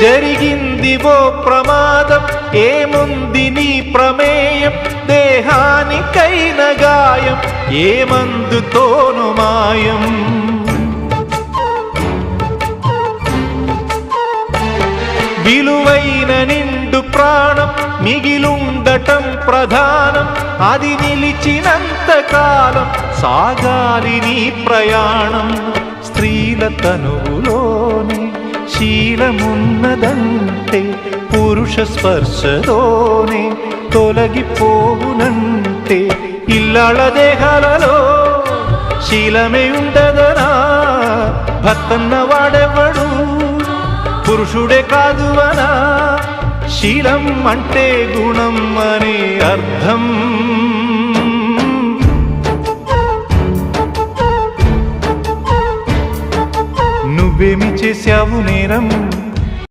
జరిగింది ఓ ప్రమాదం ఏముంది నీ ప్రమేయం? దేహానికైన గాయం ఏమందుతోను మాయం? విలువైన నిండు ప్రాణం మిగిలుండటం ప్రధానం అది నిలిచినంత కాలం సాగాలి నీ ప్రయాణం. స్త్రీల తనువులోని నీలమున్నదంటే పురుష స్పర్శతోనే తొలగిపోవునంటే ఇల్లాళ దేహాలలో శీలమే ఉండదనా? భర్తన్న వాడెవడు? పురుషుడే కాదు అనా శీలం అంటే గుణం అనే అర్థం నువ్వేమి చేశావు నేరం?